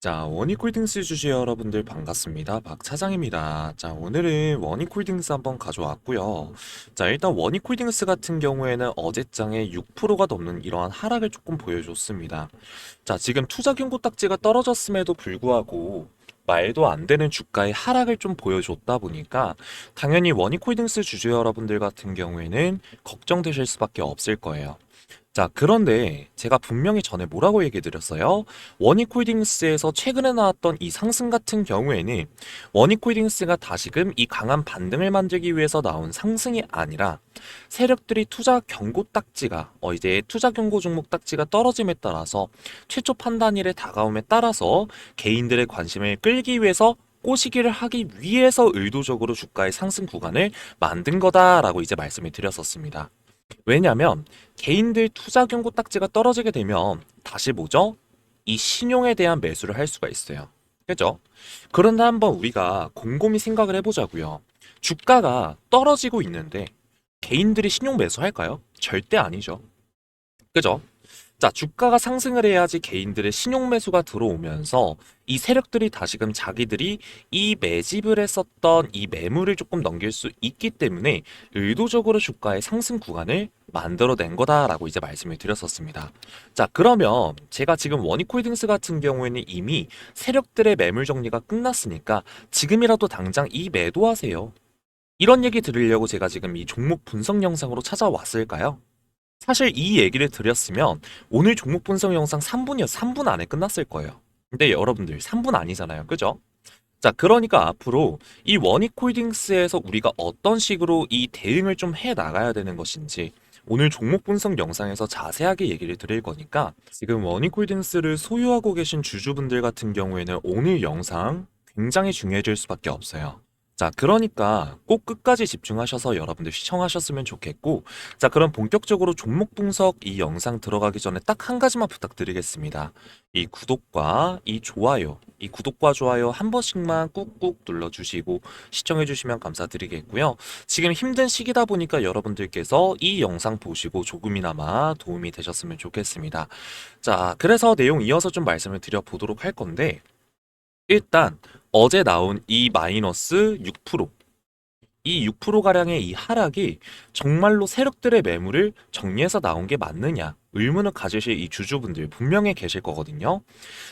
자, 원익홀딩스 주주 여러분들 반갑습니다. 박 차장입니다. 자, 오늘은 원익홀딩스 한번 가져왔고요. 자, 일단 원익홀딩스 같은 경우에는 어제장에 6%가 넘는 이러한 하락을 조금 보여줬습니다. 자, 지금 투자 경고 딱지가 떨어졌음에도 불구하고 말도 안 되는 주가의 하락을 좀 보여줬다 보니까 당연히 원익홀딩스 주주 여러분들 같은 경우에는 걱정되실 수밖에 없을 거예요. 자, 그런데 제가 분명히 전에 뭐라고 얘기 드렸어요? 원익홀딩스에서 최근에 나왔던 이 상승 같은 경우에는 원익홀딩스가 다시금 이 강한 반등을 만들기 위해서 나온 상승이 아니라 세력들이 투자 경고 딱지가 어 이제 투자 경고 종목 딱지가 떨어짐에 따라서 최초 판단일의 다가옴에 따라서 개인들의 관심을 끌기 위해서 꼬시기를 하기 위해서 의도적으로 주가의 상승 구간을 만든 거다라고 이제 말씀을 드렸었습니다. 왜냐면 개인들 투자 경고 딱지가 떨어지게 되면 다시 뭐죠? 이 신용에 대한 매수를 할 수가 있어요. 그죠? 그런데 한번 우리가 곰곰이 생각을 해보자고요. 주가가 떨어지고 있는데 개인들이 신용 매수할까요? 절대 아니죠. 그죠? 자, 주가가 상승을 해야지 개인들의 신용 매수가 들어오면서 이 세력들이 다시금 자기들이 이 매집을 했었던 이 매물을 조금 넘길 수 있기 때문에 의도적으로 주가의 상승 구간을 만들어낸 거다라고 이제 말씀을 드렸었습니다. 자, 그러면 제가 지금 원익홀딩스 같은 경우에는 이미 세력들의 매물 정리가 끝났으니까 지금이라도 당장 이 매도하세요. 이런 얘기 들으려고 제가 지금 이 종목 분석 영상으로 찾아왔을까요? 사실 이 얘기를 드렸으면 오늘 종목 분석 영상 3분이요. 3분 안에 끝났을 거예요. 근데 여러분들 3분 아니잖아요. 그죠? 자, 그러니까 앞으로 이 원익홀딩스에서 우리가 어떤 식으로 이 대응을 좀 해 나가야 되는 것인지 오늘 종목 분석 영상에서 자세하게 얘기를 드릴 거니까 지금 원익홀딩스를 소유하고 계신 주주분들 같은 경우에는 오늘 영상 굉장히 중요해질 수밖에 없어요. 자, 그러니까 꼭 끝까지 집중하셔서 여러분들 시청하셨으면 좋겠고, 자, 그럼 본격적으로 종목 분석 이 영상 들어가기 전에 딱 한 가지만 부탁드리겠습니다. 이 구독과 이 좋아요, 이 구독과 좋아요 한 번씩만 꾹꾹 눌러주시고 시청해주시면 감사드리겠고요. 지금 힘든 시기다 보니까 여러분들께서 이 영상 보시고 조금이나마 도움이 되셨으면 좋겠습니다. 자, 그래서 내용 이어서 좀 말씀을 드려보도록 할 건데, 일단 어제 나온 이 마이너스 6%, 이 6%가량의 이 하락이 정말로 세력들의 매물을 정리해서 나온 게 맞느냐 의문을 가지실 이 주주분들 분명히 계실 거거든요.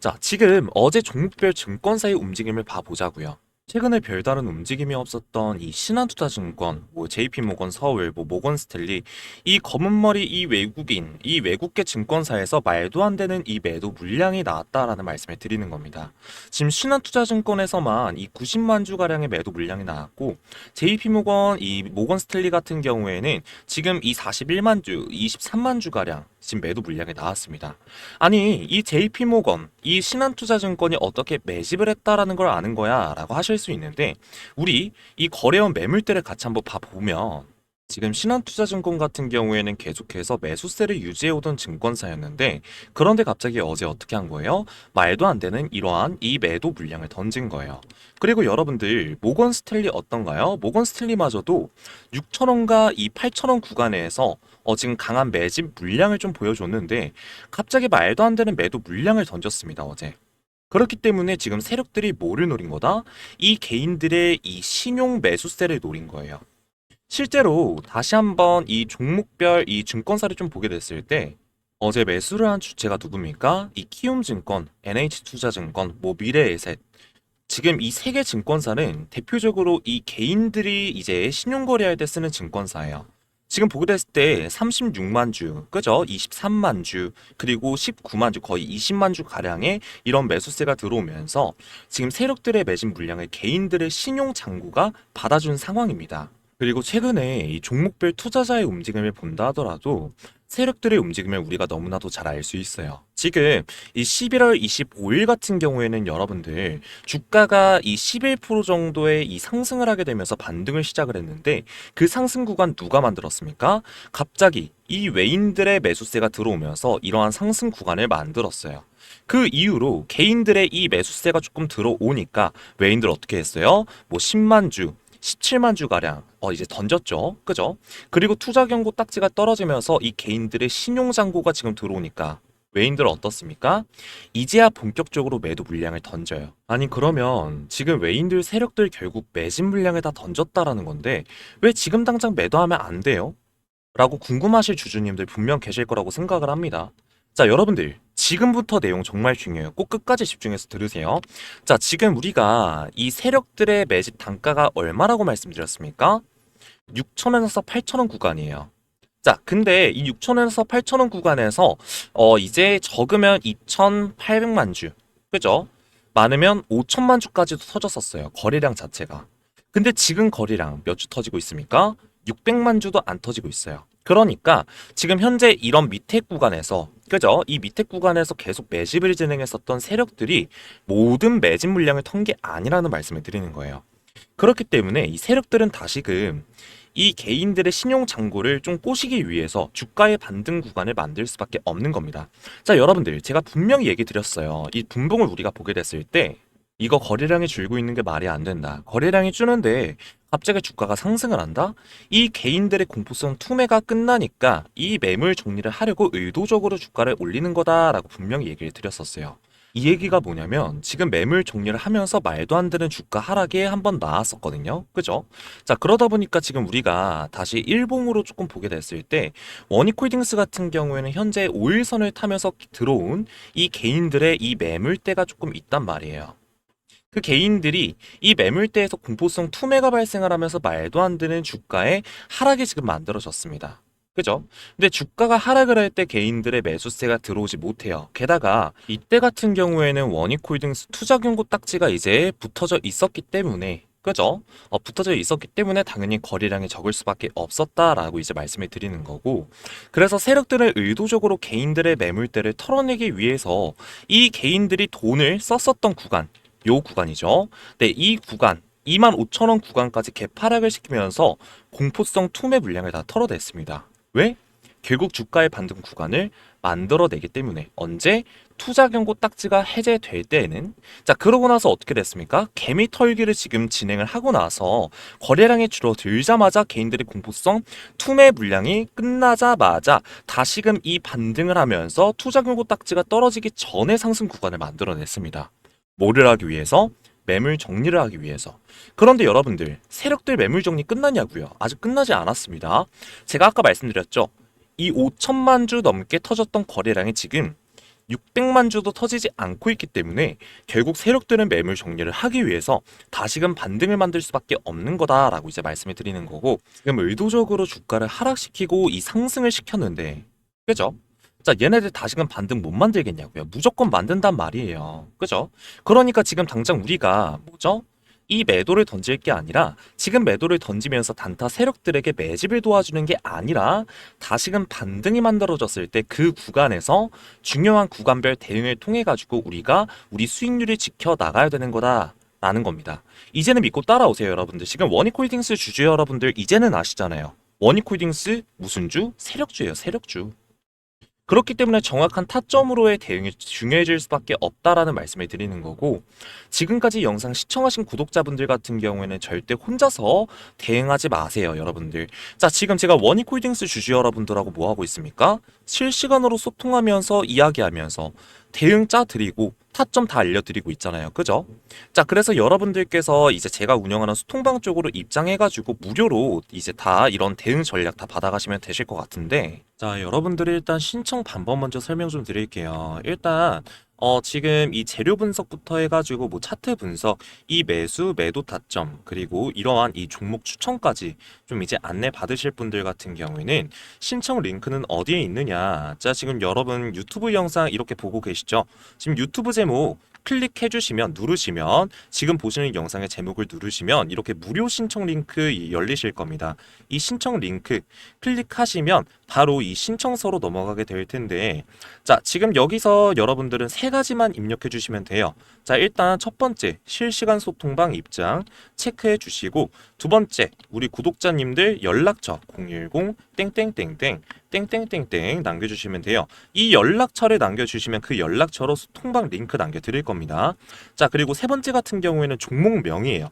자, 지금 어제 종목별 증권사의 움직임을 봐보자고요. 최근에 별다른 움직임이 없었던 이 신한투자증권, 뭐 JP모건 서울, 뭐 모건스탠리, 이 검은 머리 이 외국인, 이 외국계 증권사에서 말도 안 되는 이 매도 물량이 나왔다라는 말씀을 드리는 겁니다. 지금 신한투자증권에서만 이 90만 주 가량의 매도 물량이 나왔고, JP모건, 이 모건스탠리 같은 경우에는 지금 이 41만 주, 23만 주 가량 지금 매도 물량이 나왔습니다. 아니, 이 JP모건, 이 신한투자증권이 어떻게 매집을 했다라는 걸 아는 거야? 라고 하실 수 있는데, 우리 이 거래원 매물대를 같이 한번 봐보면, 지금 신한투자증권 같은 경우에는 계속해서 매수세를 유지해오던 증권사였는데, 그런데 갑자기 어제 어떻게 한 거예요? 말도 안 되는 이러한 이 매도 물량을 던진 거예요. 그리고 여러분들, 모건 스탠리 어떤가요? 모건 스탠리마저도 6천원과 이 8천원 구간에서 어, 지금 강한 매집 물량을 좀 보여줬는데 갑자기 말도 안 되는 매도 물량을 던졌습니다, 어제. 그렇기 때문에 지금 세력들이 뭐를 노린 거다? 이 개인들의 이 신용 매수세를 노린 거예요. 실제로 다시 한번 이 종목별 이 증권사를 좀 보게 됐을 때 어제 매수를 한 주체가 누굽니까? 이 키움증권, NH투자증권, 뭐 미래에셋 지금 이 세 개 증권사는 대표적으로 이 개인들이 이제 신용거래할 때 쓰는 증권사예요. 지금 보게 됐을 때 36만 주, 그죠? 23만 주, 그리고 19만 주, 거의 20만 주 가량의 이런 매수세가 들어오면서 지금 세력들의 매진 물량을 개인들의 신용 창구가 받아준 상황입니다. 그리고 최근에 이 종목별 투자자의 움직임을 본다 하더라도 세력들의 움직임을 우리가 너무나도 잘 알 수 있어요. 지금 이 11월 25일 같은 경우에는 여러분들 주가가 이 11% 정도의 이 상승을 하게 되면서 반등을 시작을 했는데 그 상승 구간 누가 만들었습니까? 갑자기 이 외인들의 매수세가 들어오면서 이러한 상승 구간을 만들었어요. 그 이후로 개인들의 이 매수세가 조금 들어오니까 외인들 어떻게 했어요? 뭐 10만 주, 17만 주 가량 어 이제 던졌죠. 그죠? 그리고 투자 경고 딱지가 떨어지면서 이 개인들의 신용 잔고가 지금 들어오니까 외인들 어떻습니까? 이제야 본격적으로 매도 물량을 던져요. 아니 그러면 지금 외인들 세력들 결국 매집 물량을 다 던졌다라는 건데 왜 지금 당장 매도하면 안 돼요? 라고 궁금하실 주주님들 분명 계실 거라고 생각을 합니다. 자, 여러분들 지금부터 내용 정말 중요해요. 꼭 끝까지 집중해서 들으세요. 자, 지금 우리가 이 세력들의 매집 단가가 얼마라고 말씀드렸습니까? 6천원에서 8천원 구간이에요. 자, 근데 이 6천원에서 8천원 구간에서 어 이제 적으면 2,800만 주, 그죠? 많으면 5천만 주까지도 터졌었어요. 거래량 자체가. 근데 지금 거래량 몇 주 터지고 있습니까? 600만 주도 안 터지고 있어요. 그러니까 지금 현재 이런 밑에 구간에서 그죠? 이 밑에 구간에서 계속 매집을 진행했었던 세력들이 모든 매집 물량을 턴 게 아니라는 말씀을 드리는 거예요. 그렇기 때문에 이 세력들은 다시금 이 개인들의 신용 잔고를 좀 꼬시기 위해서 주가의 반등 구간을 만들 수밖에 없는 겁니다. 자, 여러분들 제가 분명히 얘기 드렸어요. 이 분봉을 우리가 보게 됐을 때 이거 거래량이 줄고 있는 게 말이 안 된다. 거래량이 줄는데 갑자기 주가가 상승을 한다? 이 개인들의 공포성 투매가 끝나니까 이 매물 정리를 하려고 의도적으로 주가를 올리는 거다라고 분명히 얘기를 드렸었어요. 이 얘기가 뭐냐면 지금 매물 정리를 하면서 말도 안 되는 주가 하락에 한번 나왔었거든요. 그죠? 자, 그러다 보니까 지금 우리가 다시 일봉으로 조금 보게 됐을 때 원익홀딩스 같은 경우에는 현재 5일선을 타면서 들어온 이 개인들의 이 매물대가 조금 있단 말이에요. 그 개인들이 이 매물대에서 공포성 투매가 발생을 하면서 말도 안 되는 주가의 하락이 지금 만들어졌습니다. 그죠? 근데 주가가 하락을 할 때 개인들의 매수세가 들어오지 못해요. 게다가 이때 같은 경우에는 원익홀딩스 투자 경고 딱지가 이제 붙어져 있었기 때문에 그죠? 어, 붙어져 있었기 때문에 당연히 거래량이 적을 수밖에 없었다라고 이제 말씀을 드리는 거고 그래서 세력들은 의도적으로 개인들의 매물대를 털어내기 위해서 이 개인들이 돈을 썼었던 구간 요 구간이죠. 네, 이 구간 25,000원 구간까지 개파락을 시키면서 공포성 투매 물량을 다 털어냈습니다. 왜? 결국 주가의 반등 구간을 만들어내기 때문에 언제 투자 경고 딱지가 해제될 때에는 자 그러고 나서 어떻게 됐습니까? 개미 털기를 지금 진행을 하고 나서 거래량이 줄어들자마자 개인들의 공포성 투매 물량이 끝나자마자 다시금 이 반등을 하면서 투자 경고 딱지가 떨어지기 전에 상승 구간을 만들어냈습니다. 뭐를 하기 위해서? 매물 정리를 하기 위해서. 그런데 여러분들, 세력들 매물 정리 끝났냐고요? 아직 끝나지 않았습니다. 제가 아까 말씀드렸죠. 이 5천만 주 넘게 터졌던 거래량이 지금 600만 주도 터지지 않고 있기 때문에 결국 세력들은 매물 정리를 하기 위해서 다시금 반등을 만들 수밖에 없는 거다라고 이제 말씀을 드리는 거고 지금 의도적으로 주가를 하락시키고 이 상승을 시켰는데 그죠? 자, 얘네들 다시금 반등 못 만들겠냐고요. 무조건 만든단 말이에요. 그죠? 그러니까 지금 당장 우리가 뭐죠? 이 매도를 던질 게 아니라 지금 매도를 던지면서 단타 세력들에게 매집을 도와주는 게 아니라 다시금 반등이 만들어졌을 때 그 구간에서 중요한 구간별 대응을 통해 가지고 우리가 우리 수익률을 지켜 나가야 되는 거다 라는 겁니다. 이제는 믿고 따라오세요, 여러분들. 지금 원익홀딩스 주주 여러분들 이제는 아시잖아요. 원익홀딩스 무슨 주? 세력주예요, 세력주. 그렇기 때문에 정확한 타점으로의 대응이 중요해질 수밖에 없다라는 말씀을 드리는 거고 지금까지 영상 시청하신 구독자분들 같은 경우에는 절대 혼자서 대응하지 마세요 여러분들. 자 지금 제가 원익홀딩스 주주 여러분들하고 뭐 하고 있습니까? 실시간으로 소통하면서 이야기하면서 대응 짜 드리고 타점 다 알려드리고 있잖아요. 그죠? 자, 그래서 여러분들께서 이제 제가 운영하는 소통방 쪽으로 입장해가지고 무료로 이제 다 이런 대응 전략 다 받아가시면 되실 것 같은데. 자, 여러분들이 일단 신청 방법 먼저 설명 좀 드릴게요. 일단, 어, 지금 이 재료 분석부터 해가지고 뭐 차트 분석, 이 매수, 매도 타점, 그리고 이러한 이 종목 추천까지 좀 이제 안내 받으실 분들 같은 경우에는 신청 링크는 어디에 있느냐. 자, 지금 여러분 유튜브 영상 이렇게 보고 계시죠? 지금 유튜브 제목 클릭해 주시면 누르시면 지금 보시는 영상의 제목을 누르시면 이렇게 무료 신청 링크 열리실 겁니다. 이 신청 링크 클릭하시면 바로 이 신청서로 넘어가게 될 텐데 자, 지금 여기서 여러분들은 세 가지만 입력해 주시면 돼요. 자, 일단 첫 번째 실시간 소통방 입장 체크해 주시고 두 번째 우리 구독자님들 연락처 010 땡땡땡땡 땡땡땡땡 남겨주시면 돼요. 이 연락처를 남겨주시면 그 연락처로 소통방 링크 남겨드릴 겁니다. 자 그리고 세 번째 같은 경우에는 종목명이에요.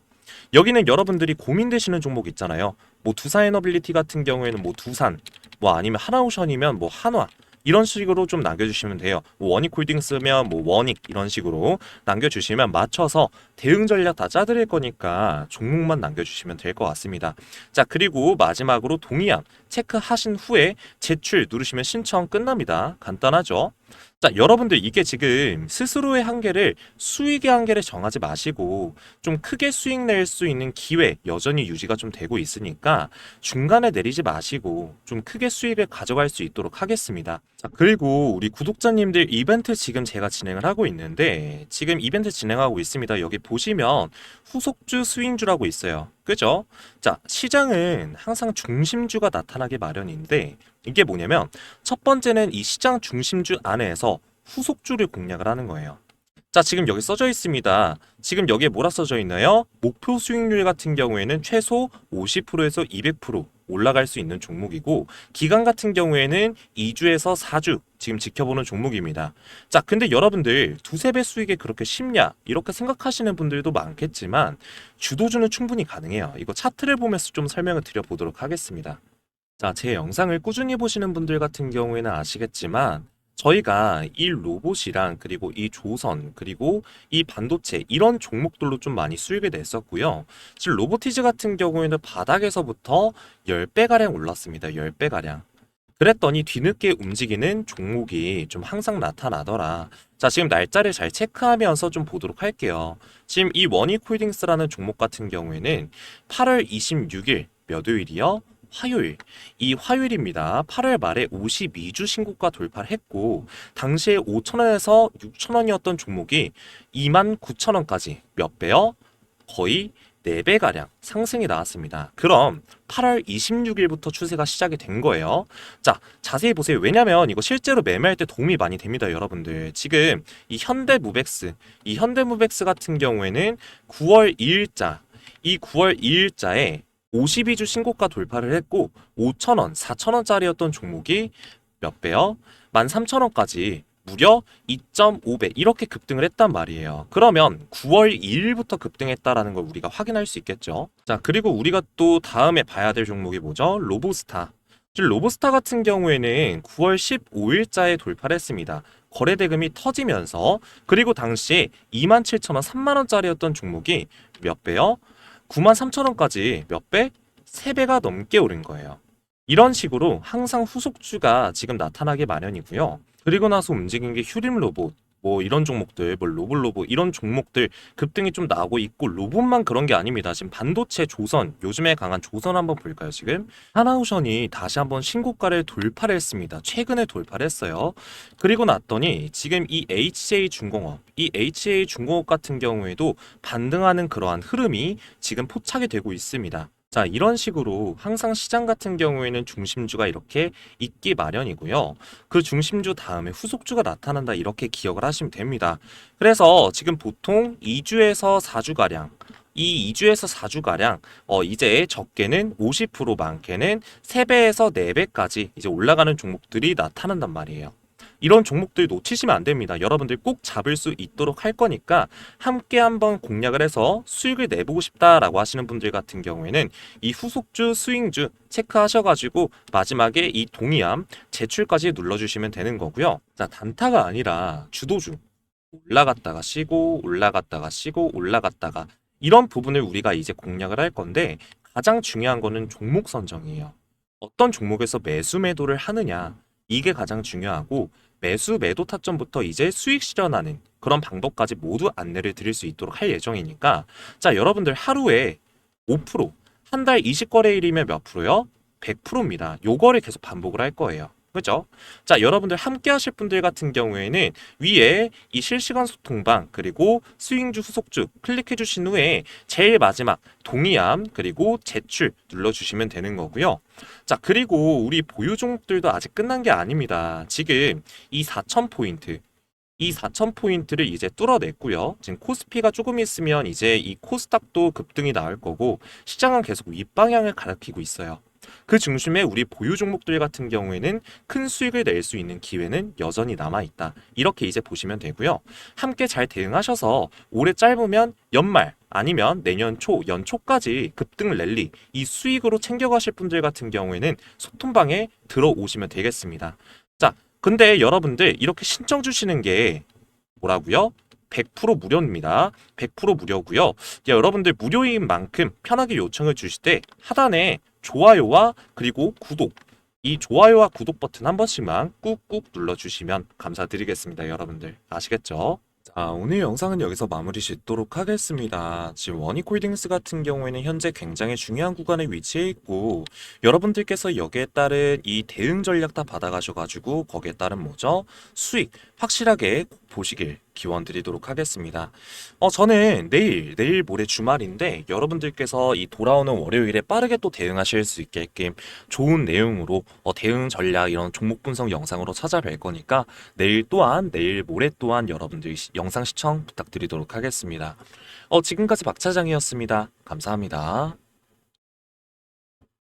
여기는 여러분들이 고민되시는 종목 있잖아요. 뭐 두산 에너빌리티 같은 경우에는 뭐 두산, 뭐 아니면 하나오션이면 뭐 한화, 이런 식으로 좀 남겨주시면 돼요. 뭐 원익 홀딩 쓰면 뭐 원익 이런 식으로 남겨주시면 맞춰서 대응 전략 다 짜드릴 거니까 종목만 남겨주시면 될 것 같습니다. 자 그리고 마지막으로 동의함 체크하신 후에 제출 누르시면 신청 끝납니다. 간단하죠? 자 여러분들 이게 지금 스스로의 한계를 수익의 한계를 정하지 마시고 좀 크게 수익 낼 수 있는 기회 여전히 유지가 좀 되고 있으니까 중간에 내리지 마시고 좀 크게 수익을 가져갈 수 있도록 하겠습니다. 자, 그리고 우리 구독자님들 이벤트 지금 제가 진행을 하고 있는데 지금 이벤트 진행하고 있습니다. 여기 보시면 후속주 스윙주라고 있어요. 그죠? 자, 시장은 항상 중심주가 나타나기 마련인데 이게 뭐냐면 첫 번째는 이 시장 중심주 안에서 후속주를 공략을 하는 거예요. 자, 지금 여기 써져 있습니다. 지금 여기에 뭐라 써져 있나요? 목표 수익률 같은 경우에는 최소 50%에서 200% 올라갈 수 있는 종목이고 기간 같은 경우에는 2주에서 4주 지금 지켜보는 종목입니다. 자, 근데 여러분들 두세 배 수익에 그렇게 쉽냐? 이렇게 생각하시는 분들도 많겠지만 주도주는 충분히 가능해요. 이거 차트를 보면서 좀 설명을 드려보도록 하겠습니다. 자, 제 영상을 꾸준히 보시는 분들 같은 경우에는 아시겠지만 저희가 이 로봇이랑 그리고 이 조선 그리고 이 반도체 이런 종목들로 좀 많이 수익을 냈었고요. 지금 로보티즈 같은 경우에는 바닥에서부터 10배가량 올랐습니다. 10배가량. 그랬더니 뒤늦게 움직이는 종목이 좀 항상 나타나더라. 자, 지금 날짜를 잘 체크하면서 좀 보도록 할게요. 지금 이 원익홀딩스라는 종목 같은 경우에는 8월 26일 몇 요일이요? 화요일. 이 화요일입니다. 8월 말에 52주 신고가 돌파를 했고 당시에 5천원에서 6천원이었던 종목이 29,000원까지 몇 배요? 거의 4배가량 상승이 나왔습니다. 그럼 8월 26일부터 추세가 시작이 된 거예요. 자, 자세히 보세요. 왜냐면 이거 실제로 매매할 때 도움이 많이 됩니다, 여러분들. 지금 이 현대무백스, 이 현대무백스 같은 경우에는 9월 2일자, 이 9월 2일자에 52주 신고가 돌파를 했고 5,000원, 4,000원짜리였던 종목이 몇 배요? 13,000원까지 무려 2.5배 이렇게 급등을 했단 말이에요. 그러면 9월 2일부터 급등했다라는 걸 우리가 확인할 수 있겠죠. 자, 그리고 우리가 또 다음에 봐야 될 종목이 뭐죠? 로보스타. 로보스타 같은 경우에는 9월 15일자에 돌파를 했습니다. 거래 대금이 터지면서 그리고 당시에 27,000원, 3만 원짜리였던 종목이 몇 배요? 93,000원까지 몇 배? 3배가 넘게 오른 거예요. 이런 식으로 항상 후속주가 지금 나타나게 마련이고요. 그리고 나서 움직인 게 휴림 로봇, 뭐 이런 종목들, 뭐 로봇 이런 종목들 급등이 좀 나오고 있고 로봇만 그런 게 아닙니다. 지금 반도체 조선, 요즘에 강한 조선 한번 볼까요? 지금 하나오션이 다시 한번 신고가를 돌파를 했습니다. 최근에 돌파를 했어요. 그리고 났더니 지금 이 HJ 중공업, 이 HJ 중공업 같은 경우에도 반등하는 그러한 흐름이 지금 포착이 되고 있습니다. 자, 이런 식으로 항상 시장 같은 경우에는 중심주가 이렇게 있기 마련이고요. 그 중심주 다음에 후속주가 나타난다 이렇게 기억을 하시면 됩니다. 그래서 지금 보통 2주에서 4주가량 이 2주에서 4주가량 어 이제 적게는 50% 많게는 3배에서 4배까지 이제 올라가는 종목들이 나타난단 말이에요. 이런 종목들 놓치시면 안 됩니다. 여러분들 꼭 잡을 수 있도록 할 거니까 함께 한번 공략을 해서 수익을 내보고 싶다라고 하시는 분들 같은 경우에는 이 후속주 스윙주 체크하셔가지고 마지막에 이 동의함 제출까지 눌러주시면 되는 거고요. 자 단타가 아니라 주도주 올라갔다가 쉬고 올라갔다가 쉬고 올라갔다가 이런 부분을 우리가 이제 공략을 할 건데 가장 중요한 거는 종목 선정이에요. 어떤 종목에서 매수 매도를 하느냐 이게 가장 중요하고 매수 매도 타점부터 이제 수익 실현하는 그런 방법까지 모두 안내를 드릴 수 있도록 할 예정이니까 자 여러분들 하루에 5%, 한 달 20거래일이면 몇 프로요? 100%입니다. 요거를 계속 반복을 할 거예요. 그죠? 자, 여러분들 함께 하실 분들 같은 경우에는 위에 이 실시간 소통방 그리고 스윙주 후속주 클릭해 주신 후에 제일 마지막 동의함 그리고 제출 눌러 주시면 되는 거고요. 자, 그리고 우리 보유 종목들도 아직 끝난 게 아닙니다. 지금 이 4,000포인트 이 4,000포인트를 이제 뚫어냈고요. 지금 코스피가 조금 있으면 이제 이 코스닥도 급등이 나올 거고 시장은 계속 윗방향을 가리키고 있어요. 그 중심에 우리 보유 종목들 같은 경우에는 큰 수익을 낼 수 있는 기회는 여전히 남아 있다. 이렇게 이제 보시면 되고요. 함께 잘 대응하셔서 올해 짧으면 연말 아니면 내년 초, 연초까지 급등 랠리 이 수익으로 챙겨가실 분들 같은 경우에는 소통방에 들어오시면 되겠습니다. 자, 근데 여러분들 이렇게 신청 주시는 게 뭐라고요? 100% 무료입니다. 100% 무료고요. 야, 여러분들 무료인 만큼 편하게 요청을 주실 때 하단에 좋아요와 그리고 구독 이 좋아요와 구독 버튼 한 번씩만 꾹꾹 눌러주시면 감사드리겠습니다. 여러분들 아시겠죠? 자, 오늘 영상은 여기서 마무리 짓도록 하겠습니다. 지금 원익홀딩스 같은 경우에는 현재 굉장히 중요한 구간에 위치해 있고 여러분들께서 여기에 따른 이 대응 전략 다 받아가셔가지고 거기에 따른 뭐죠? 수익 확실하게 보시길 기원드리도록 하겠습니다. 어, 저는 내일, 내일 모레 주말인데 여러분들께서 이 돌아오는 월요일에 빠르게 또 대응하실 수 있게끔 좋은 내용으로 어, 대응 전략 이런 종목 분석 영상으로 찾아뵐 거니까 내일 또한 내일 모레 또한 여러분들 시- 영상 시청 부탁드리도록 하겠습니다. 어, 지금까지 박 차장이었습니다. 감사합니다.